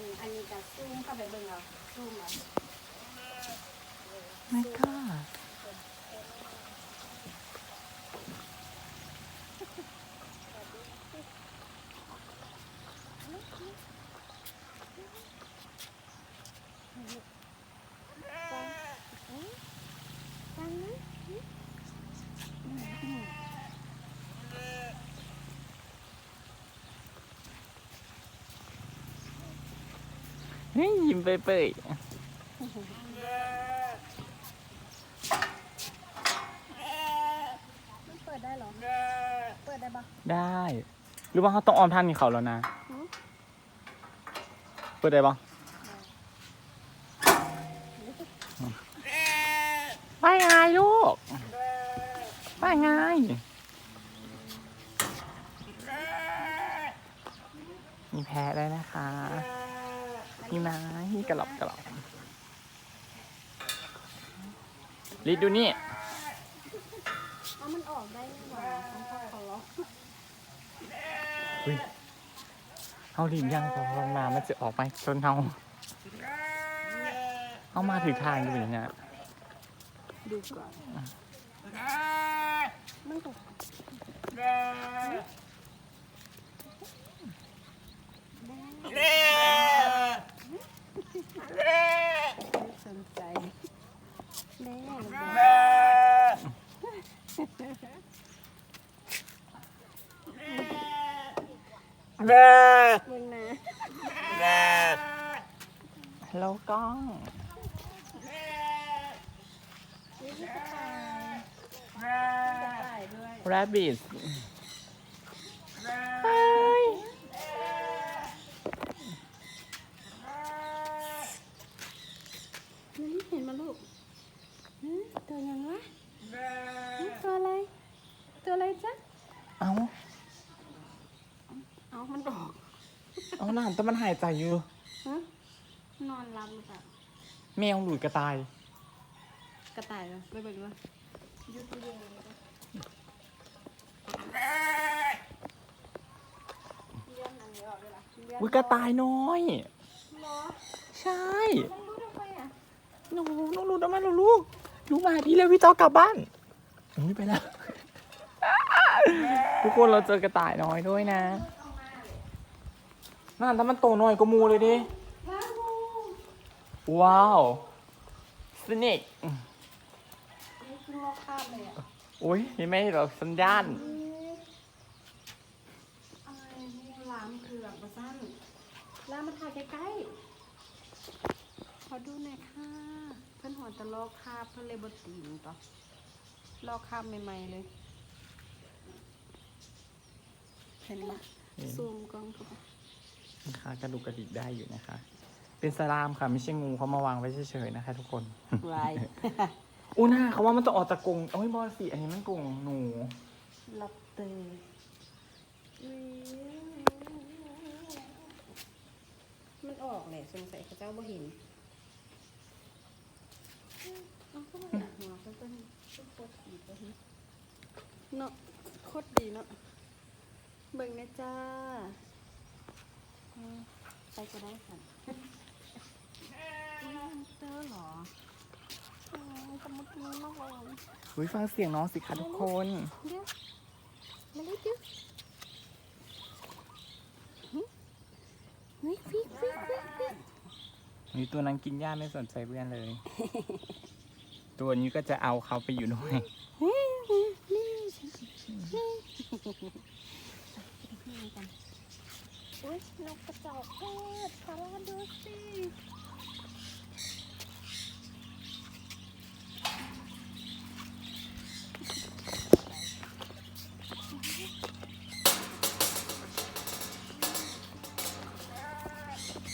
นอันนี้จะซูมเข้าไปเบิ่งเอาซูมเอาไม่ ยิ้มเปื่อยมันเปิดได้เหรอ เปิดได้ปะๆได้ หรือว่าเขาต้องออมท่านมีเขาแล้วนะหือเปิดได้ปะไปไงลูก ไปไง มีแพ้ได้นะคะ นี่นะนี่กระหลับกระหลับลิดดูนี่เอามันออกได้ไหมวะของพ่อขอร้องเอาดิมยังพอลงมามันจะออกไปจนเอาเอามาถึงทางดูอย่างเงี้ยดูก่อนมันก็ไม่สนใจแม่หรือเปล่า เบิ่งนะฮัลโหลกล้องนี่คือกระต่ายกระต่ายด้วย rabbit นี่เห็นมาลูกฮะตัวยังวะฮะตัวอะไร ตัวอะไรจ๊ะ เอาเอามันออกเอาหนานแต่มันหายใจอยู่ ฮะนอนรับหรือเปล่าแมวหลุดกระต่ายกระต่ายเหรอไปเบิ่งเลยยุดเย็นเลยเลี้ยงอันนี้ออกด้วยล่ะเลี้ยงอุ้ยกระต่ายน้อยเหรอใช่ต้องรู้ทำไมอะหนูน้องหลุดออกมาแล้วลูกลูกมาพี่เร็วพี่จอกลับบ้านอุ้ยไปแล้ว ทุกคนเราเจอกระต่ายน้อยด้วยนะ นั่นถ้ามันโตน้อยก็มูเลยดิ ว้าวว้าวสนิกนี่คือโลคาบเลยอะอุ้ยนี่ไม่หรอกสัญญาณอะไรนี่ลามเผือกมาสั้นลามมาถ่ายใกล้ๆ ขอดูหน่อยค่ะ เพื่อนหัวจะลอกคาบเพื่อนเลยบตีนต่อลอกคาบใหม่ๆเลย เห็นปะซูมกล้องเข้าไป นะคะกระดูกกระดิกได้อยู่นะคะ เป็นสลามค่ะไม่ใช่งูเขามาวางไว้เฉยๆนะคะ ทุกคนวายอู้หน้าเขาว่ามันจะออกจากกรงโอ้ยบอลสิอันนี้มันกรงหนูลับเตยมันออกเลยสงสัยเขาเจ้าบ่เห็นเอาเข้ามาหัวเขาเป็นเป็นโคตรดีตัวนี้เนาะโคตรดีเนาะเบิ่งนะจ้าอืม ไปก็ได้ค่ะอืมเจอเหรออ๋อสมุดนี้มากเลยอุ้ยฟังเสียงน้องสิคะทุกคนเดี๋ยวมาเลยจิ๊บเฮ้ยฟิกฟิกฟิกฟิกนี่ตัวนั้นกินหญ้าไม่สนใจเพื่อนเลย ตัวนี้ก็จะเอาเขาไปอยู่ด้วย เฮ้ยนี่นี่โอ๊ยนกกระจอกเทศฟาราดูสิ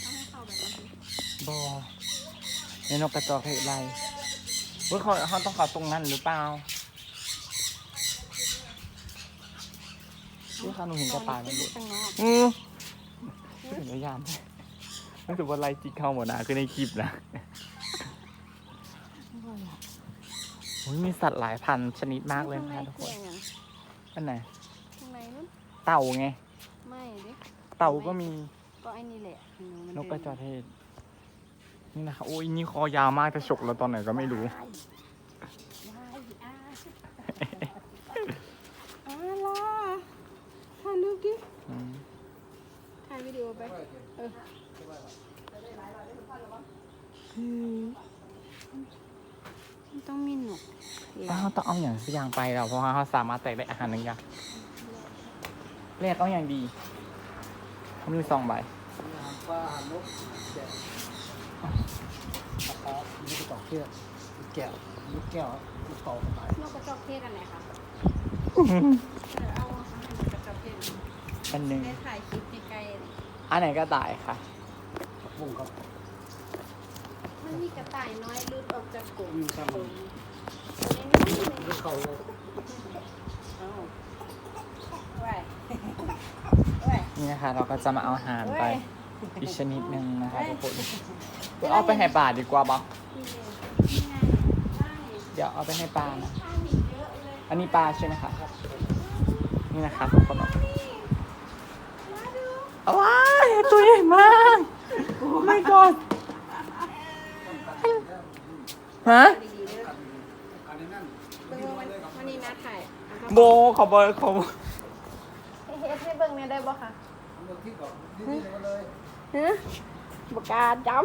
เอาให้เข้าแบบนี้บอในนกกระจอกเทศไรเฮ้ยเขาเขาต้องเขาตรงนั้นหรือเปล่าเฮ้ยเขาหนูเห็นกระต่ายมันหลุดข้า งนอกอือเห็นพยานรู้สึกว่าไล่จิกเข้าหมดนะคือในคลิปนะโอ้ยมีสัตว์หลายพันชนิดมากเลยนะคะทุกคนข้างในอันไหนข้างในนู้นเต่าไง ไม่ดิเต่าก็มีอก็ไอ้นี่แหละหมันนกกระจอกเดิเทศ นี่นะคะโอ้ยนี่คอยาวมากจะฉกเราตอนไหนก็ไม่รู้ว้ายว้ายอ่าอ่าล่ะถ่ายรูปดิอืมถ่ายวิดีโอไป เอออืมมันต้องมีหนกแล้วเขาต้องเอาอย่างสักอย่างไปเราเพราะว่าเขาสามารถแตกได้อาหารหนึ่งอย่างแรกเอาอย่างดีเขามีซองใบปลาหานกแกะปลาลูกกระจอกเทศแกะลูกแก้วลูกเต่าเข้าไปนกกระจอกเทศอันไหนคะเออเอาอาหารนกกระจอกเทศอันหนึ่งได้ถ่ายคลิปใกล้ๆเลย อันไหนก็ตายค่ะผักบุ้งครับมันมีกระต่ายน้อยรุดออกจากกลุ่มอืมครับผมตัวนี้นี่เลยลูกเขาเลยเอาไว้ไว้นี่นะคะ เราก็จะมาเอาอาหารไปไว้อีกชนิดหนึ่งนะคะทุกคนเอาไปให้ปลาดีกว่าบอนี่เลยนี่ไงใช่เดี๋ยวเอาไปให้ปลานะทานอีกเยอะเลยอันนี้ปลาใช่ไหมคะ นี่นะคะทุกคนเอา มาดู เอา ว้ายตัวใหญ่มากไม่กอดฮะดีๆเด้ออันนี้นั่นเบิ่งว่าวันวันนี้นัดถ่ายเอาครับโบขอบอยขอเฮ็ดให้เบิ่งเนี่ยได้บ่คะเลือกที่ก่อนนี่นี่เลยฮะบกล้าจับ